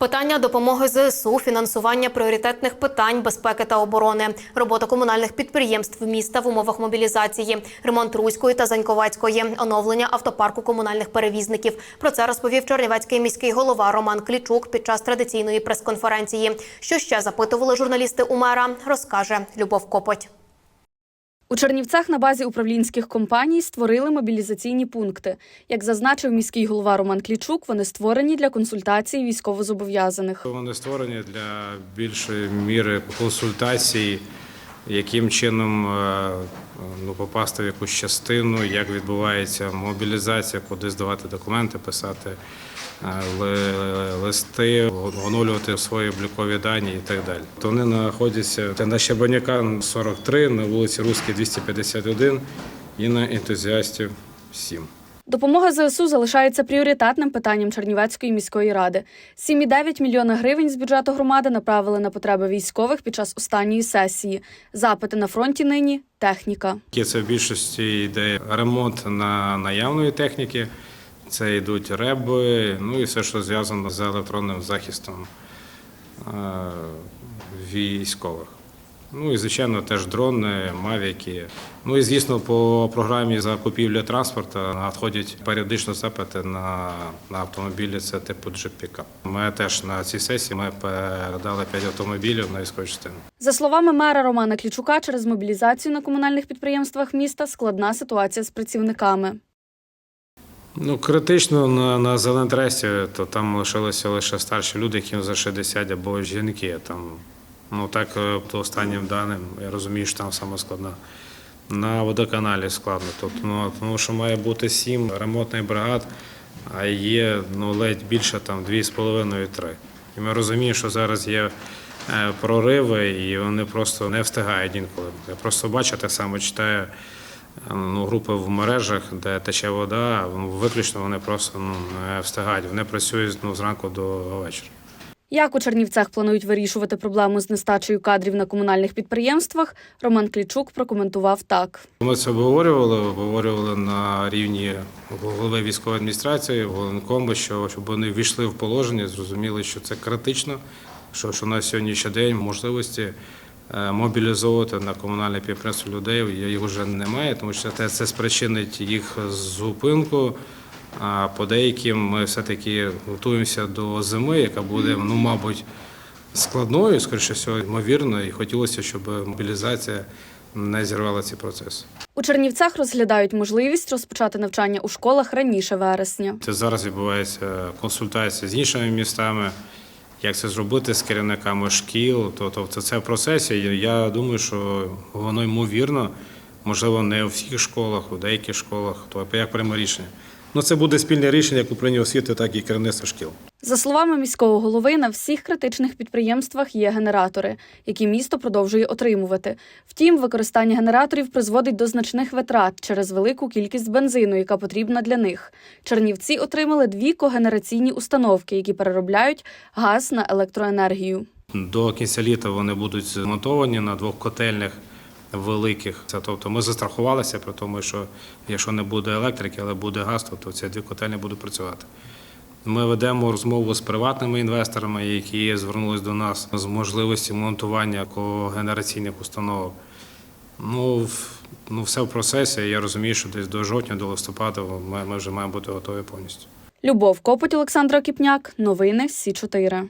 Питання допомоги ЗСУ, фінансування пріоритетних питань безпеки та оборони, робота комунальних підприємств міста в умовах мобілізації, ремонт Руської та Заньковецької, оновлення автопарку комунальних перевізників. Про це розповів Чернівецький міський голова Роман Клічук під час традиційної прес-конференції. Що ще запитували журналісти у мера, розкаже Любов Копоть. У Чернівцях на базі управлінських компаній створили мобілізаційні пункти. Як зазначив міський голова Роман Клічук, вони створені для консультації військовозобов'язаних. Вони створені для більшої міри консультацій, яким чином е, ну, попасти в якусь частину, як відбувається мобілізація, куди здавати документи, писати е, листи, оновлювати свої облікові дані і так далі. То вони знаходяться на Щебаняка 43, на вулиці Руській 251 і на ентузіастів 7. Допомога ЗСУ залишається пріоритетним питанням Чернівецької міської ради. 7,9 мільйона гривень з бюджету громади направили на потреби військових під час останньої сесії. Запити на фронті нині техніка. Це в більшості йде ремонт на наявної техніки. Це йдуть реби, ну і все, що зв'язано з електронним захистом е, військових. Ну і звичайно теж дрони, мавіки. Ну і звісно, по програмі закупівля транспорту надходять періодично запити на, на автомобілі. Це типу джип-пікап. Ми теж на цій сесії ми передали 5 автомобілів на військову частину. За словами мера Романа Клічука, через мобілізацію на комунальних підприємствах міста складна ситуація з працівниками. Ну, критично на, на Зелентресі, то там лишилися лише старші люди, яким за 60 або жінки. Там, ну так, е, по останнім даним, я розумію, що там саме складно. На водоканалі складно. Тобто, ну, тому що має бути сім ремонтних бригад, а є ну, ледь більше там 2,5-3. І ми розуміємо, що зараз є е, прориви, і вони просто не встигають інколи. Я просто бачу, так само читаю ну, групи в мережах, де тече вода, ну, виключно вони просто ну, не встигають. Вони працюють ну, зранку до вечора. Як у Чернівцях планують вирішувати проблему з нестачею кадрів на комунальних підприємствах, Роман Клічук прокоментував так. Ми це обговорювали, обговорювали на рівні голови військової адміністрації, воєнкому, що щоб вони ввійшли в положення, зрозуміли, що це критично, що, що на сьогоднішній день можливості е, мобілізовувати на комунальне підприємство людей їх вже немає, тому що це, це спричинить їх зупинку. А по деяким ми все-таки готуємося до зими, яка буде, ну, мабуть, складною, скоріше всього, ймовірно, і хотілося, щоб мобілізація не зірвала ці процеси. У Чернівцях розглядають можливість розпочати навчання у школах раніше вересня. Це зараз відбувається консультація з іншими містами, як це зробити з керівниками шкіл. Тобто це в процесі. Я думаю, що воно ймовірно, можливо, не у всіх школах, у деяких школах, то як прямо рішення. Ну, це буде спільне рішення як управління освіти, так і керівництва шкіл. За словами міського голови, на всіх критичних підприємствах є генератори, які місто продовжує отримувати. Втім, використання генераторів призводить до значних витрат через велику кількість бензину, яка потрібна для них. Чернівці отримали дві когенераційні установки, які переробляють газ на електроенергію. До кінця літа вони будуть змонтовані на двох котельнях великих. Це тобто ми застрахувалися при тому, що якщо не буде електрики, але буде газ, то- ці дві котельні будуть працювати. Ми ведемо розмову з приватними інвесторами, які звернулись до нас з можливості монтування когенераційних установок. Ну, ну, все в процесі. Я розумію, що десь до жовтня, до листопаду ми, ми вже маємо бути готові повністю. Любов Копоть, Олександра Кіпняк. Новини Сі 4